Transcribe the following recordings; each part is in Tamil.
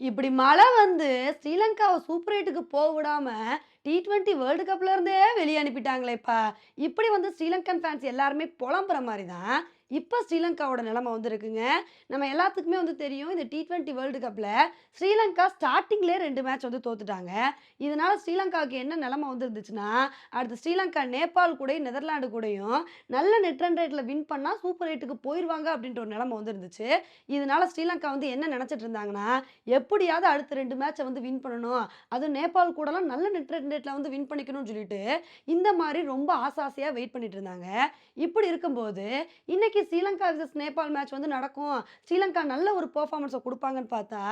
இப்படி மழை வந்து ஸ்ரீலங்காவை சூப்பர் ஹீட்டுக்கு போக விடாம டி ட்வெண்ட்டி வேர்ல்டு கப்ல இருந்தே வெளியே அனுப்பிட்டாங்களேப்பா. இப்படி வந்து ஸ்ரீலங்கன் ஃபேன்ஸ் எல்லாருமே புலம்புற மாதிரி தான் இப்போ ஸ்ரீலங்காவோட நிலைமை வந்துருக்குங்க. நம்ம எல்லாத்துக்குமே வந்து தெரியும் இந்த டி ட்வெண்ட்டி வேர்ல்டு கப்பில் ஸ்ரீலங்கா ஸ்டார்டிங்லேயே ரெண்டு மேட்ச் வந்து தோத்துட்டாங்க. இதனால் ஸ்ரீலங்காவுக்கு என்ன நிலமை வந்து இருந்துச்சுன்னா அடுத்து ஸ்ரீலங்கா நேபாள் கூடயும் நெதர்லாண்டு கூடயும் நல்ல நெட் ரன் ரேட்டில் வின் பண்ணால் சூப்பர் ரேட்டுக்கு போயிடுவாங்க அப்படின்ற ஒரு நிலமை வந்து இருந்துச்சு இதனால ஸ்ரீலங்கா வந்து என்ன நினச்சிட்டு இருந்தாங்கன்னா எப்படியாவது அடுத்த ரெண்டு மேட்சை வந்து வின் பண்ணணும். அதுவும் நேபாள் கூடலாம் நல்ல நெட் ரன் ரேட்டில் வந்து வின் பண்ணிக்கணும்னு சொல்லிட்டு இந்த மாதிரி ரொம்ப ஆசாசியாக வெயிட் பண்ணிட்டு இருந்தாங்க. இப்படி இருக்கும்போது இன்னைக்கு ஸ்ரீலங்கா விசஸ் நேபாள் மேட்ச் வந்து நடக்கும். ஸ்ரீலங்கா நல்ல ஒரு பெர்ஃபார்மன்ஸை கொடுப்பாங்கன்னு பார்த்தா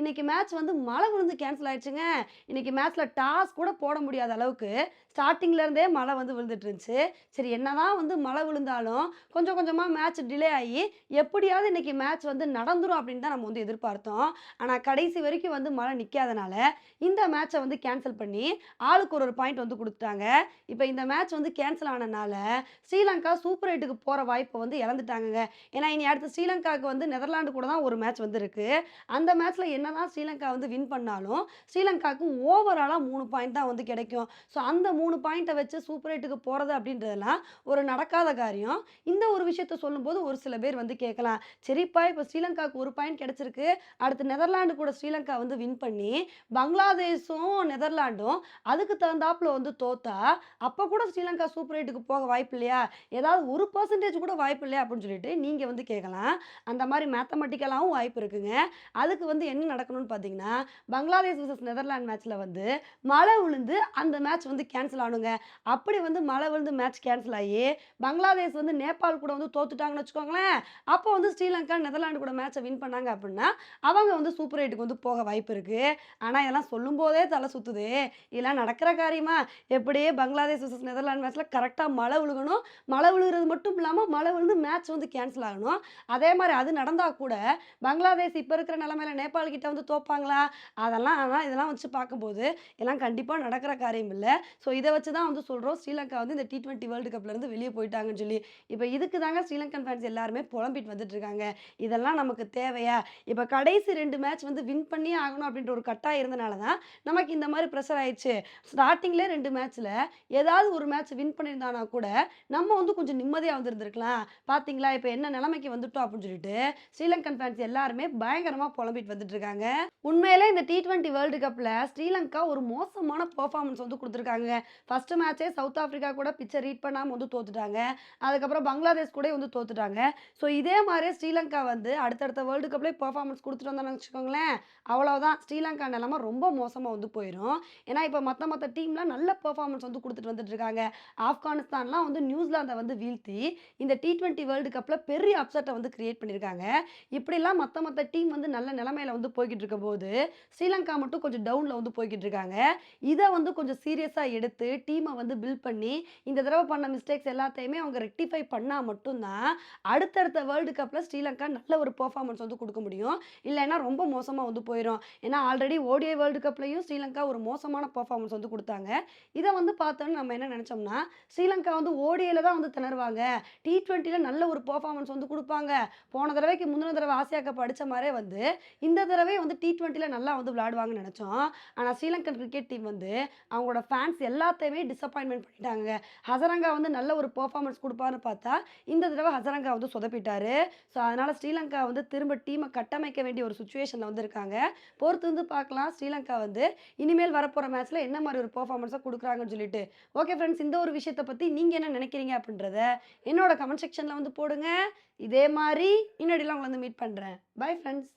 இன்னைக்கு மேட்ச் வந்து மழை விழுந்து கேன்சல் ஆயிடுச்சுங்க. இன்னைக்கு மேட்ச்ல டாஸ் கூட போட முடியாத அளவுக்கு ஸ்டார்டிங்ல இருந்தே மழை வந்து விழுந்துட்டு இருந்துச்சு சரி என்னதான் வந்து மழை விழுந்தாலும் கொஞ்சம் கொஞ்சமாக மேட்ச் டிலே ஆகி எப்படியாவது இன்னைக்கு மேட்ச் வந்து நடந்துடும் அப்படின்னு தான் நம்ம வந்து எதிர்பார்த்தோம். ஆனால் கடைசி வரைக்கும் வந்து மழை நிற்காதனால இந்த மேட்சை வந்து கேன்சல் பண்ணி ஆளுக்கு ஒரு ஒரு பாயிண்ட் வந்து கொடுத்துட்டாங்க. இப்போ இந்த மேட்ச் வந்து கேன்சல் ஆனனால ஸ்ரீலங்கா சூப்பர் எயிட்டுக்கு போகிற வாய்ப்பை வந்து இழந்துட்டாங்கங்க. ஏன்னா இனி அடுத்து ஸ்ரீலங்காவுக்கு வந்து நெதர்லாண்டு கூட தான் ஒரு மேட்ச் வந்து அந்த அந்த என்ன தான் ஸ்ரீலங்கா வந்து வின் பண்ணாலும் ஸ்ரீலங்காவுக்கு ஓவராலாக மூணு பாயிண்ட் தான் வந்து கிடைக்கும். ஸோ அந்த மூணு பாயிண்ட்டை வச்சு சூப்பர் எயிட்டுக்கு போகிறது அப்படின்றதெல்லாம் ஒரு நடக்காத காரியம். இந்த ஒரு விஷயத்த சொல்லும்போது ஒரு சில பேர் வந்து கேட்கலாம். சரிப்பா இப்போ ஸ்ரீலங்காவுக்கு ஒரு பாயிண்ட் கிடைச்சிருக்கு. அடுத்து நெதர்லாண்டு கூட ஸ்ரீலங்கா வந்து வின் பண்ணி பங்களாதேஷும் நெதர்லாண்டும் அதுக்கு தகுந்தாப்புல வந்து தோத்தா அப்போ கூட ஸ்ரீலங்கா சூப்பர் எயிட்டுக்கு போக வாய்ப்பு இல்லையா? ஏதாவது ஒரு பர்சன்டேஜ் கூட வாய்ப்பு இல்லையா? அப்படின்னு சொல்லிட்டு நீங்கள் வந்து கேட்கலாம் அந்த மாதிரி மேத்தமெட்டிக்கலாகவும் வாய்ப்பு இருக்குங்க. அதுக்கு வந்து என்ன நடக்கணும்னு பார்த்தீங்கன்னா பங்களாதேஷ் விசஸ் நெதர்லாந்து மேட்ச்சில் வந்து மழை விழுந்து அந்த மேட்ச் வந்து கேன்சல் ஆனுங்க. அப்படி வந்து மழை விழுந்து மேட்ச் கேன்சல் ஆகி பங்களாதேஷ் வந்து நேபாள் கூட வந்து தோத்துட்டாங்கன்னு வச்சுக்கோங்களேன். அப்போ வந்து ஸ்ரீலங்கா நெதர்லாண்டு கூட மேட்சை வின் பண்ணாங்க அப்படின்னா அவங்க வந்து சூப்பர் எயிட்டுக்கு வந்து போக வாய்ப்பு இருக்கு. ஆனால் இதெல்லாம் சொல்லும்போதே தலை சுத்துது. இதெல்லாம் நடக்கிற காரியமா? எப்படியே பங்களாதேஷ் விசஸ் நெதர்லாந்து மேட்ச்சில் கரெக்டாக மழை விழுகணும். மழை விழுகிறது மட்டும் இல்லாமல் மழை விழுந்து மேட்ச் வந்து கேன்சல் ஆகணும். அதே மாதிரி அது நடந்தால் கூட பங்களாதேஷ் இப்போ இருக்கிற நிலமையில நேபாள் கிட்ட வந்து தோப்பாங்களா? அதெல்லாம் ஆனால் இதெல்லாம் வச்சு பார்க்கும்போது எல்லாம் கண்டிப்பாக நடக்கிற காரியம் இல்லை. ஸோ இதை வச்சு தான் வந்து சொல்கிறோம் ஸ்ரீலங்கா வந்து இந்த டி ட்வெண்ட்டி வேர்ல்டு கப்லேருந்து வெளியே போயிட்டாங்கன்னு சொல்லி. இப்போ இதுக்கு தாங்க ஸ்ரீலங்கன் ஃபேன்ஸ் எல்லாருமே புலம்பிட்டு வந்துட்டு இருக்காங்க. இதெல்லாம் நமக்கு தேவையா? இப்போ கடைசி ரெண்டு மேட்ச் வந்து வின் பண்ணியே ஆகணும் அப்படின்ற ஒரு கட்டாயம் இருந்தனால தான் நமக்கு இந்த மாதிரி ப்ரெஷர் ஆயிடுச்சு. ஸ்டார்டிங்கில் ரெண்டு மேட்ச்சில் ஏதாவது ஒரு மேட்ச் வின் பண்ணியிருந்தானா கூட நம்ம வந்து கொஞ்சம் நிம்மதியாக வந்திருந்திருக்கலாம். பார்த்தீங்களா இப்போ என்ன நிலைமைக்கு வந்துட்டோம் அப்படின்னு சொல்லிட்டு ஸ்ரீலங்கன் ஃபேன்ஸ் எல்லாருமே பயங்கரமாக புலம்பிட்டு வந்துட்டு இருக்காங்க. உண்மையிலே இந்த டி ட்வெண்ட்டி வேர்ல்டு கப்பில் ஸ்ரீலங்கா ஒரு மோசமான பர்ஃபார்மன்ஸ் வந்து கொடுத்துருக்காங்க. ஃபர்ஸ்ட் மேட்சே சவுத் ஆஃப்ரிக்கா கூட பிச்சை ரீட் பண்ணாமல் வந்து தோத்துட்டாங்க. அதுக்கப்புறம் பங்களாதேஷ் கூட வந்து தோத்துட்டாங்க. ஸோ இதே மாதிரி ஸ்ரீலங்கா வந்து அடுத்தடுத்த வேர்ல்டு கப்லேயே பர்ஃபார்மன்ஸ் கொடுத்துட்டு வந்தான்னு வச்சுக்கோங்களேன் அவ்வளோதான் ஸ்ரீலங்கா நிலமை ரொம்ப மோசமாக வந்து போயிடும் ஏன்னா இப்போ மற்ற மற்ற மற்ற டீம்லாம் நல்ல பெர்ஃபார்மன்ஸ் வந்து கொடுத்துட்டு வந்துட்டு இருக்காங்க. ஆப்கானிஸ்தான்லாம் வந்து நியூசிலாந்தை வந்து வீழ்த்தி இந்த டி டுவெண்ட்டி வேர்ல்டு கப்பில் பெரிய அப்செட்டை வந்து கிரியேட் பண்ணியிருக்காங்க. இப்படிலாம் மற்ற மற்ற டீம் வந்து நல்ல நிலமையில வந்து போய்கிட்டு இருக்கும் போது ஸ்ரீலங்கா மட்டும் கொஞ்சம் டவுனில் வந்து போய்கிட்டு இருக்காங்க. இதை வந்து கொஞ்சம் சீரியஸாக எடுத்து டீமை வந்து பில்ட் பண்ணி இந்த தடவை பண்ண மிஸ்டேக்ஸ் எல்லாத்தையுமே அவங்க ரெக்டிஃபை பண்ணால் மட்டும்தான் அடுத்தடுத்த வேர்ல்டு கப்பில் ஸ்ரீலங்கா நல்ல ஒரு பெர்ஃபார்மன்ஸ் வந்து கொடுக்க முடியும். இல்லைன்னா ரொம்ப மோசமாக வந்து போயிடும் ஏன்னா ஆல்ரெடி ஓடிஐ வேர்ல்டு கப்லையும் ஸ்ரீலங்கா ஒரு மோசமான பெர்ஃபார்மன்ஸ் வந்து கொடுத்தாங்க. இதை வந்து பார்த்தோன்னு நம்ம என்ன நினச்சோம்னா ஸ்ரீலங்கா வந்து ஓடியில் தான் வந்து திணறுவாங்க. டி ட்வெண்ட்டியில் நல்ல ஒரு பர்ஃபார்மன்ஸ் வந்து கொடுப்பாங்க. போன தடவைக்கு முந்தின தடவை ஆசியா படித்த மாதிரியே வந்து இந்த தடவை வந்து டி ட்வெண்ட்டியில் நல்லா வந்து விளையாடுவாங்கன்னு நினச்சோம். ஆனால் ஸ்ரீலங்கன் கிரிக்கெட் டீம் வந்து அவங்களோட ஃபேன்ஸ் எல்லாத்தையுமே டிசப்பாயின்மெண்ட் பண்ணிட்டாங்க. ஹசரங்கா வந்து நல்ல ஒரு பெர்ஃபார்மன்ஸ் கொடுப்பாருன்னு பார்த்தா இந்த தடவை ஹசரங்கா வந்து சொதப்பிட்டாரு. ஸோ அதனால் ஸ்ரீலங்கா வந்து திரும்ப டீமை கட்டமைக்க வேண்டிய ஒரு சுச்சுவேஷனில் வந்து இருக்காங்க. பொறுத்து வந்து பார்க்கலாம். ஸ்ரீலங்கா வந்து இனிமேல் வரப்போகிற மேட்ச்சில் என்ன மாதிரி ஒரு பர்ஃபார்மன்ஸாக கொடுக்குறாங்கன்னு சொல்லிட்டு. ஓகே ஃப்ரெண்ட்ஸ் இந்த ஒரு விஷயத்தை பற்றி நீங்கள் என்ன நினைக்கிறீங்க அப்படின்றத என்னோட கமெண்ட் செக்ஷனில் வந்து போடுங்க. இதே மாதிரி இன்னடிலாம் உங்களை வந்து மீட் பண்ணுறேன் பை ஃப்ரெண்ட்ஸ்